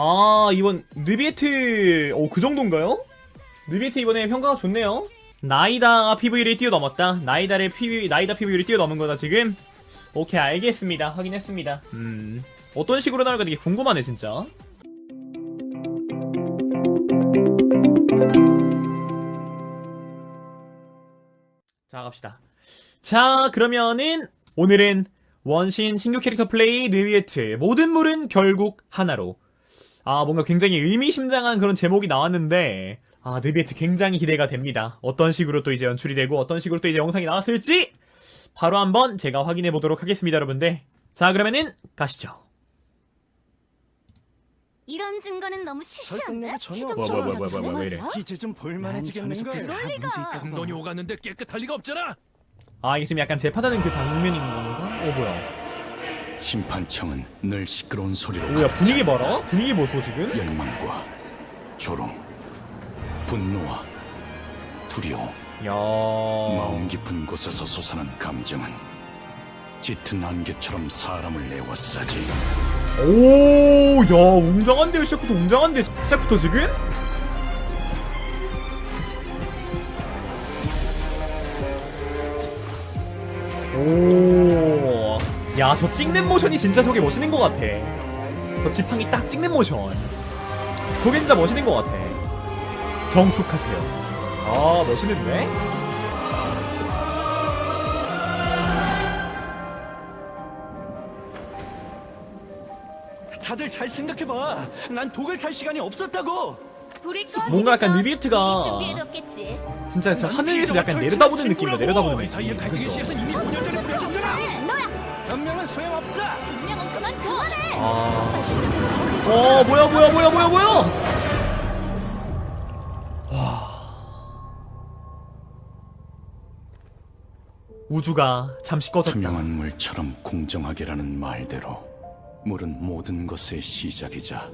아 이번 느비에트 오 그 정도인가요? 느비에트 이번에 평가가 좋네요. 나이다가 PV를 뛰어넘었다. 나이다를 PV 나이다 PV를 뛰어넘은 거다 지금. 오케이 알겠습니다. 확인했습니다. 음 어떤 식으로 나올까 되게 궁금하네 진짜. 자 갑시다. 자 그러면은 오늘은 원신 신규 캐릭터 플레이 느비에트 모든 물은 결국 하나로 아 뭔가 굉장히 의미심장한 그런 제목이 나왔는데 아 느비에트 굉장히 기대가 됩니다 어떤 식으로 또 이제 연출이 되고 어떤 식으로 또 이제 영상이 나왔을지 바로 한번 제가 확인해 보도록 하겠습니다 여러분들 자 그러면은 가시죠 이런 증거는 너무 시시한데? 뭐야, 뭐야, 뭐야, 뭐야, 왜 이래. 말이야? 이제 좀 볼만해지겠는 거야. 그럴 리가. 금돈이 오갔는데 깨끗할 리가 없잖아. 아 이게 지금 약간 재판하는 그 장면인 건가? 어 뭐야 심판청은 늘 시끄러운 소리로 뭐야 가득 분위기 차 봐라 분위기 보소 지금? 열망과 조롱, 분노와 두려움, 야. 마음 깊은 곳에서 솟아난 감정은 짙은 안개처럼 사람을 내워싸지. 오, 야, 웅장한데요, 시작부터 웅장한데, 시작부터 지금? 오, 야, 저 찍는 모션이 진짜 저게 멋있는 것 같아. 저 지팡이 딱 찍는 모션. 저게 진짜 멋있는 것 같아. 정숙하세요. 아, 멋있는데? 다들 잘 생각해봐. 난 독을 탈 시간이 없었다고. 불이 뭔가 약간 전 리비에트가 미리 준비해뒀겠지. 진짜 저난 하늘에서 약간 내려다보는 느낌이야, 친구라고. 내려다보는 이 사이에 느낌. 갈등의 그죠? 씨앗은 이미 5년 전에 뿌려졌잖아. 변명은 소용없어. 분명은 그만 그만해. 아. 어 뭐야 뭐야 뭐야 뭐야 뭐야 우주가 잠시 꺼졌다 투명한 물처럼 공정하게라는 말대로 물은 모든 것의 시작이자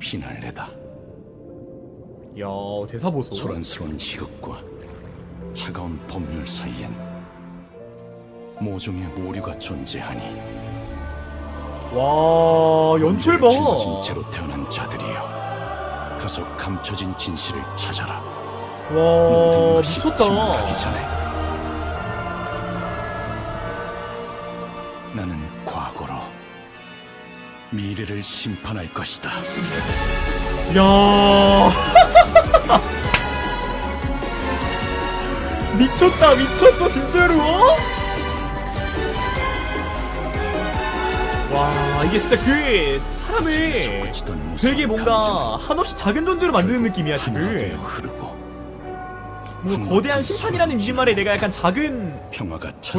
피날레다. 야 대사 보소 소란스러운 희극과 차가운 법률 사이엔 모종의 오류가 존재하니 와 연출 봐. 짊어진 채로 태어난 자들이여 가서 감춰진 진실을 찾아라. 모든 와 것이 침묵하기 미쳤다 전에. 나는 과거로 미래를 심판할 것이다. 야. 미쳤다 미쳤어 진짜로 와 이게 진짜 그 사람을 되게 뭔가 한없이 작은 존재로 만드는 느낌이야 지금. 뭔가 거대한 심판이라는 이말에 내가 약간 작은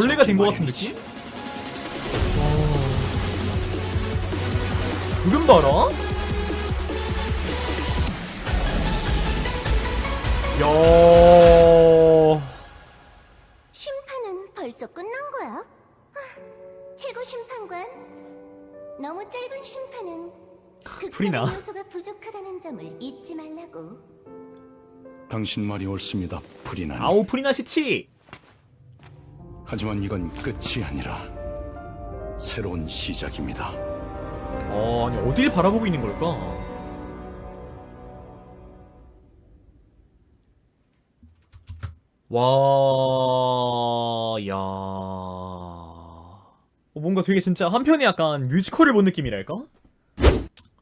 벌레가 된 것 같은. 느낌? 지금 봐라. 야 불이 나. 요소가 부족하다는 점을 잊지 말라고. 당신 말이 옳습니다 프리난 아우 프리나 시치! 하지만 이건 끝이 아니라 새로운 시작입니다. 어 아니 어딜 바라보고 있는 걸까? 와 야. 어, 뭔가 되게 진짜 한편에 약간 뮤지컬을 본 느낌이랄까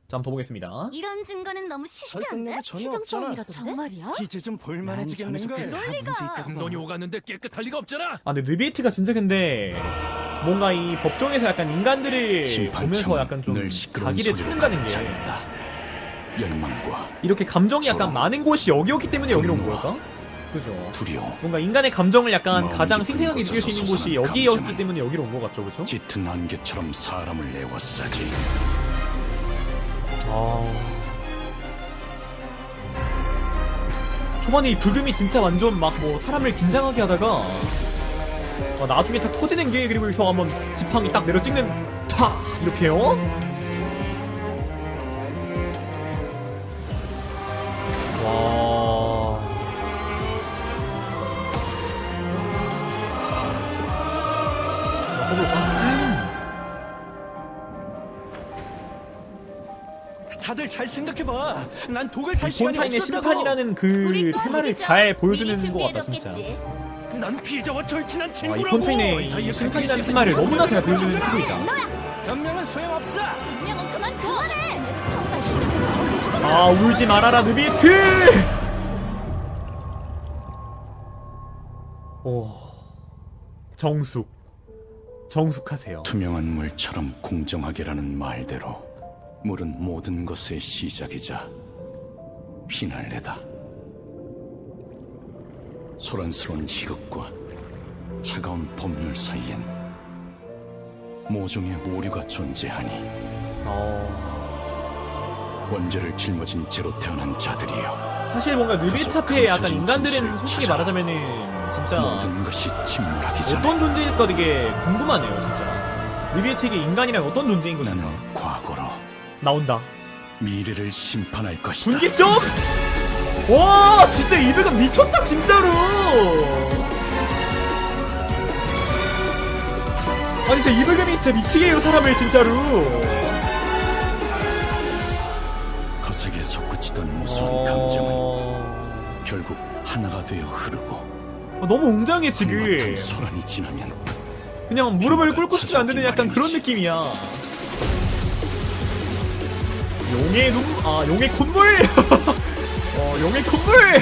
자 한번 더 보겠습니다 이런 증거는 너무 시시한데? 전혀 없잖아. 정말이야? 이제 좀 볼만해지겠는 거야. 그럴 리가. 금돈이 오갔는데 깨끗할 리가 없잖아. 아 근데 느비에트가 진짜 근데 뭔가 이 법정에서 약간 인간들을 보면서 약간 좀 자기를 찾는다는 게. 열망과 이렇게 감정이 약간 많은 곳이 여기였기 때문에 여기로 온 걸까? 그죠 두려움 뭔가 인간의 감정을 약간 가장 생생하게 느낄 수 있는 곳이 여기였기 때문에 여기로 온 것 같죠 그죠? 짙은 안개처럼 사람을 내워싸지 아... 초반에 이 불금이 진짜 완전 막 뭐 사람을 긴장하게 하다가 아, 나중에 다 터지는 게 그리고 여기서 한번 지팡이 딱 내려 찍는 타 이렇게요? 다들 잘 생각해봐. 난 독을 탈이 시간이 폰타인의 없었다고. 심판이라는 그 우리 테마를. 잘 미리 보여주는 것 같다 진짜. 준비해뒀겠지. 난 피해자와 절친한 아, 이 친구라고. 폰타인의 심판이라는 테마를 너무나 잘 보여주는 피부이다. 변명은 소용없어. 분명은 그만 그만해. 아 울지 말아라 느비트. 오 정숙 정숙하세요. 투명한 물처럼 공정하게라는 말대로 물은 모든 것의 시작이자 피날레다. 소란스러운 희극과 차가운 법률 사이엔 모종의 오류가 존재하니 어... 원죄를 짊어진 채로 태어난 자들이여 사실 뭔가 앞에 약간 인간들은 솔직히 말하자면은 진짜 모든 것이 침몰하기 전에 어떤 존재일까 되게 궁금하네요 진짜. 느비트에게 인간이란 어떤 존재인 것인가 나온다. 미래를 심판할 것이다. 분기점? 와 진짜 이드가 미쳤다 진짜로 아니 진짜 이브금이 진짜 미치게 해요 사람을 진짜로 거세게 솟구치던 무수한 감정은 결국 하나가 되어 흐르고 어, 너무 웅장해 지금 소란이 지나면 그냥 무릎을 꿇고 싶지 않는 약간 그런 느낌이야 용의 눈, 아 용의 콧물 어 용의 콧물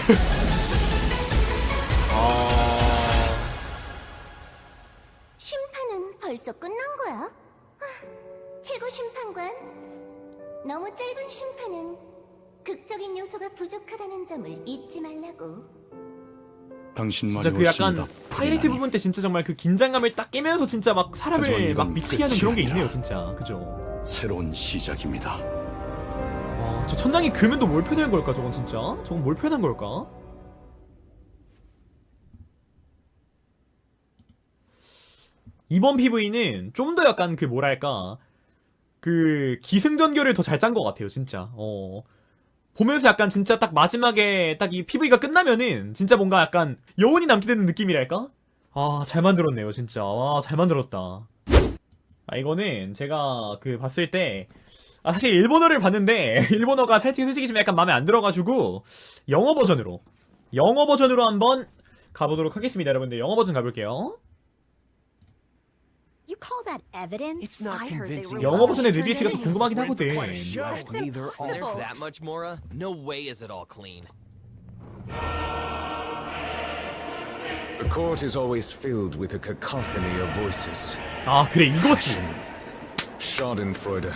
아 심판은 벌써 끝난 거야? 아, 최고 심판관. 너무 짧은 심판은 극적인 요소가 부족하다는 점을 잊지 말라고. 당신 말이 진짜 그 약간 옳습니다. 하이라이트 프리나니. 부분 때 진짜 정말 그 긴장감을 딱 깨면서 진짜 막 하지만 사람을 이건 막 미치게 하는 그런 게 끝이 있네요 아니라. 진짜 그죠 새로운 시작입니다. 와, 저 천장이 뭘 표현한 걸까, 저건 진짜? 저건 뭘 표현한 걸까? 이번 PV는 좀 더 약간 그 뭐랄까, 그 기승전결을 더 잘 짠 것 같아요, 진짜. 어. 보면서 약간 진짜 딱 마지막에 딱 이 PV가 끝나면은 진짜 뭔가 약간 여운이 남게 되는 느낌이랄까? 아, 잘 만들었네요, 진짜. 와, 잘 만들었다. 아, 이거는 제가 그 봤을 때 아, 사실 일본어를 봤는데 일본어가 솔직히 솔직히 좀 약간 마음에 안 들어가지고 영어 버전으로 영어 버전으로 한번 가보도록 하겠습니다, 여러분들. 영어 버전 가볼게요. You call that evidence? It's not I heard they were 영어 버전의 리뷰티가 더. 궁금하긴 하거든. There's that much, Mora? No way is it all clean. The court is always filled with a cacophony of voices. 아 그래 이거지, Schadenfreude,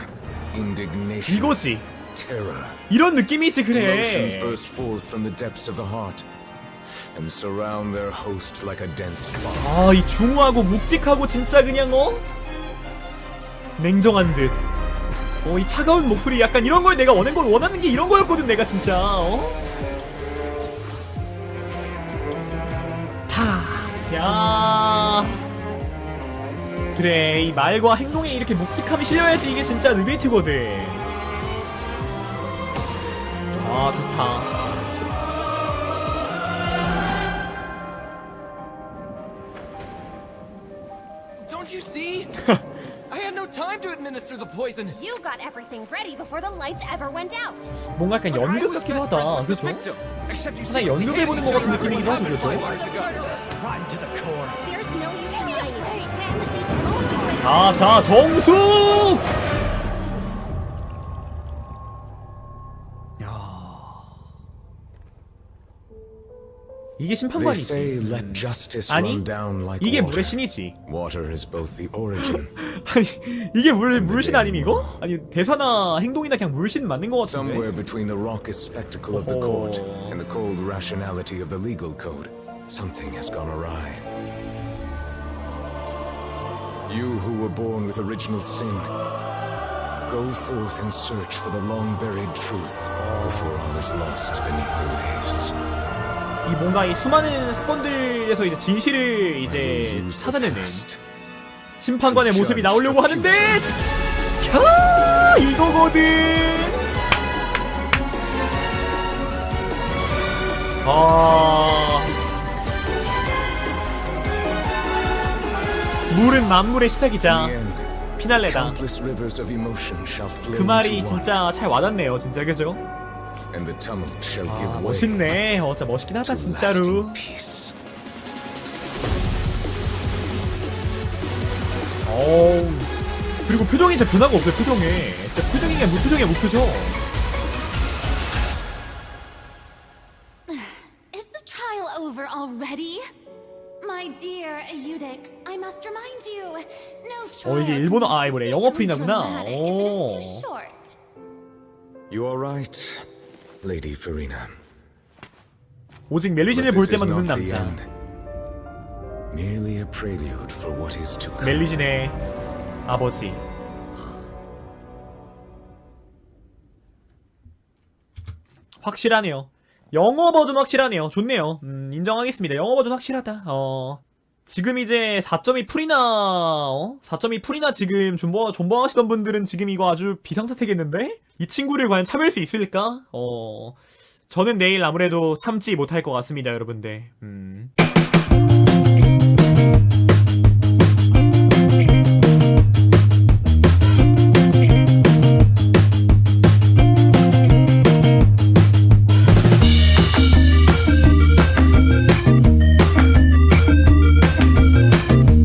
이거지. 이런 느낌이지 그래. 아 이 중후하고 묵직하고 진짜 그냥 어 냉정한 듯. 어 이 차가운 목소리 약간 이런 걸 내가 원하는 걸 원하는 게 이런 거였거든 내가 진짜. 어? 타. 야. 그래 이 말과 행동에 이렇게 묵직함이 실려야지 이게 진짜 느베이트거든. 아 좋다. Don't you see? I had no time to administer the poison. You got everything ready before the lights ever went out. 뭔가 약간 연극 같기도 하다. 그죠? secretly 연극을 보는 것 같은 느낌이기도 it 그죠? Rotten to the core. 자, 자, 정숙! 야. 이게 심판관이지. 아니, 이게. 물의 신이지. 아니, 이게 물, 물신 아님, 이거? 아니, 대사나 행동이나 그냥 물신 맞는 것 같은데. between the You who were born with original sin, go forth and search for the long buried truth before all is lost beneath the waves. 이 뭔가 이 수많은 사건들에서 이제 진실을 이제 찾아내는. 심판관의 모습이 나오려고 하는데, 캬! 이거거든! 아. 물은 만물의 시작이자, 피날레다. 그 말이 진짜 잘 와닿네요, 진짜 그죠? 아, 멋있네. 어, 진짜 멋있긴 하다, 진짜로. 어우. 그리고 표정이 진짜 변화가 없어요, 표정에. 진짜 표정이 그냥 무표정이야, 무표정. Is the trial over already? My dear Eudix, I must remind you, no trial 이게 can 일본어- be 아, 이거 뭐래, 영어 sufficiently 풀이나구나. dramatic if it is 오. too short. You are right, Lady Farina. 오직 But 멜리진을 볼 this is 때만 not 웃는 the 남자. end. Merely a prelude for what is to come. 멜리진의 아버지. 확실하네요. 영어 버전 확실하네요. 좋네요. 음, 인정하겠습니다. 영어 버전 확실하다. 어. 지금 이제 4.2 풀이나, 어? 4.2 풀이나 지금 존버, 존버하시던 분들은 지금 이거 아주 비상사태겠는데? 이 친구를 과연 참을 수 있을까? 어. 저는 내일 아무래도 참지 못할 것 같습니다, 여러분들. 음.